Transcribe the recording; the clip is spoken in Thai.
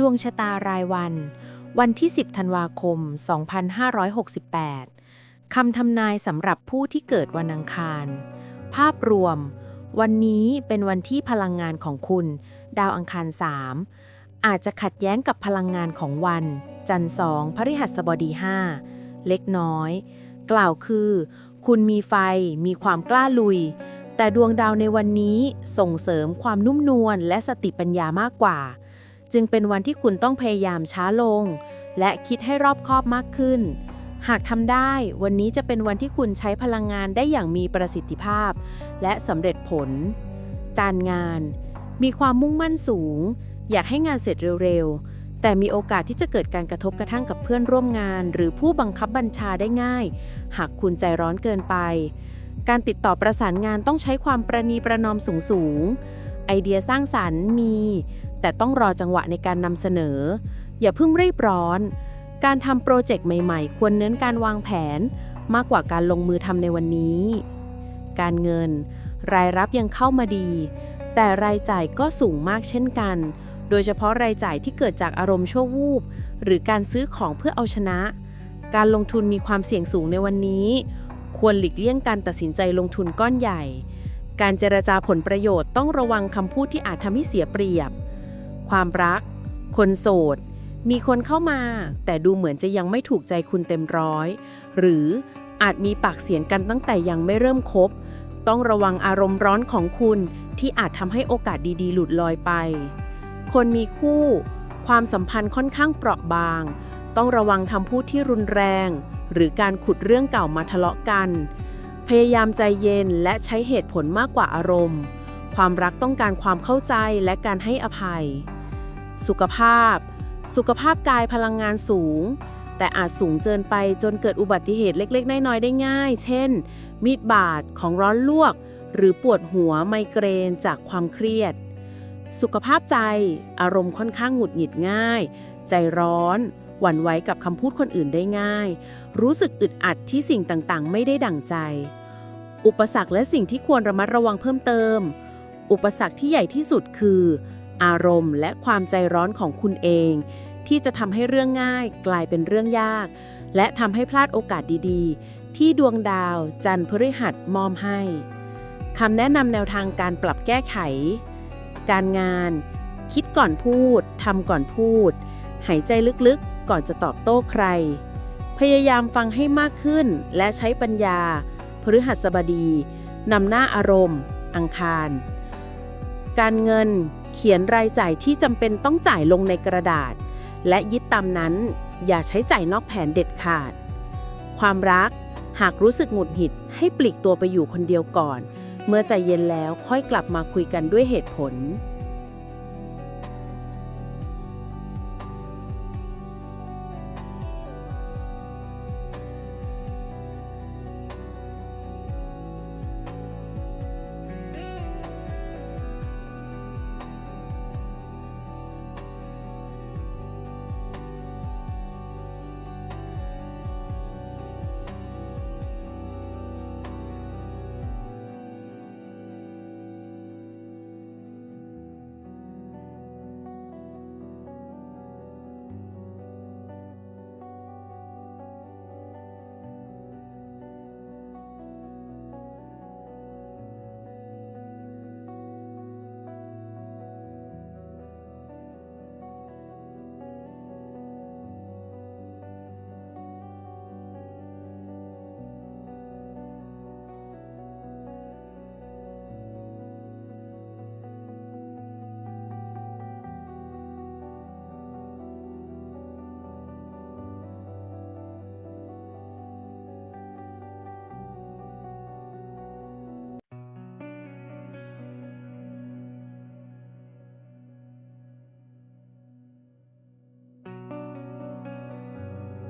ดวงชะตารายวัน วันที่ 10 ธันวาคม 2568 คำทำนายสำหรับผู้ที่เกิดวันอังคาร ภาพรวม วันนี้เป็นวันที่พลังงานของคุณ ดาวอังคาร 3 อาจจะขัดแย้งกับพลังงานของวัน จันทร์สองพฤหัสบดี 5 เล็กน้อย กล่าวคือ คุณมีไฟ มีความกล้าลุยแต่ดวงดาวในวันนี้ส่งเสริมความนุ่มนวลและสติปัญญามากกว่า จึงเป็นวันที่คุณต้องพยายามช้าลง และคิดให้รอบคอบมากขึ้น หากทำได้ วันนี้จะเป็นวันที่คุณใช้พลังงานได้อย่างมีประสิทธิภาพ และสำเร็จผล การงาน มีความมุ่งมั่นสูง อยากให้งานเสร็จเร็วๆ แต่มีโอกาสที่จะเกิดการกระทบกระทั่งกับเพื่อนร่วมงาน หรือผู้บังคับบัญชาได้ง่าย หากคุณใจร้อนเกินไป การติดต่อประสานงานต้องใช้ความประนีประนอมสูงๆไอเดียสร้างสรรค์มี แต่ต้องรอจังหวะในการนำเสนอ อย่าเพิ่งรีบร้อน การทำโปรเจกต์ใหม่ๆ ควรเน้นการวางแผน มากกว่าการลงมือทำในวันนี้ การเงิน รายรับยังเข้ามาดี แต่รายจ่ายก็สูงมากเช่นกัน โดยเฉพาะรายจ่ายที่เกิดจากอารมณ์ชั่ววูบ หรือการซื้อของเพื่อเอาชนะ การลงทุนมีความเสี่ยงสูงในวันนี้ ควรหลีกเลี่ยงการตัดสินใจลงทุนก้อนใหญ่การเจรจาผลประโยชน์ต้องระวังคำพูดที่อาจทำให้เสียเปรียบ ความรัก คนโสด มีคนเข้ามา แต่ดูเหมือนจะยังไม่ถูกใจคุณเต็มร้อย หรืออาจมีปากเสียงกันตั้งแต่ยังไม่เริ่มคบ ต้องระวังอารมณ์ร้อนของคุณที่อาจทำให้โอกาสดีๆ หลุดลอยไป คนมีคู่ ความสัมพันธ์ค่อนข้างเปราะบาง ต้องระวังคำพูดที่รุนแรง หรือการขุดเรื่องเก่ามาทะเลาะกัน พยายามใจเย็นและใช้เหตุผลมากกว่าอารมณ์ ความรักต้องการความเข้าใจและการให้อภัย สุขภาพ สุขภาพกายพลังงานสูง แต่อาจสูงเกินไปจนเกิดอุบัติเหตุเล็ก ๆ น้อยๆได้ง่าย เช่น มีดบาดของร้อนลวก หรือปวดหัวไมเกรนจากความเครียด สุขภาพใจ อารมณ์ค่อนข้างหงุดหงิดง่าย ใจร้อน หวั่นไหวกับคำพูดคนอื่นได้ง่าย รู้สึกอึดอัดที่สิ่งต่างๆ ไม่ได้ดั่งใจ อุปสรรคและสิ่งที่ควรระมัดระวังเพิ่มเติม อุปสรรคที่ใหญ่ที่สุดคือ อารมณ์และความใจร้อนของคุณเอง ที่จะทำให้เรื่องง่ายกลายเป็นเรื่องยาก และทำให้พลาดโอกาสดีๆ ที่ดวงดาวจันทร์พฤหัสมอมให้คำแนะนำแนวทางการปรับแก้ไข การงาน คิดก่อนพูดทำก่อนพูด หายใจลึกๆ ก่อนจะตอบโต้ใคร พยายามฟังให้มากขึ้นและใช้ปัญญา พฤหัสบดีนำหน้าอารมณ์ อังคาร การเงิน เขียนรายจ่ายที่จำเป็นต้องจ่ายลงในกระดาษ และยึดตามนั้น อย่าใช้จ่ายนอกแผนเด็ดขาด ความรัก หากรู้สึกหงุดหงิด ให้ปลีกตัวไปอยู่คนเดียวก่อน เมื่อใจเย็นแล้วค่อยกลับมาคุยกันด้วยเหตุผล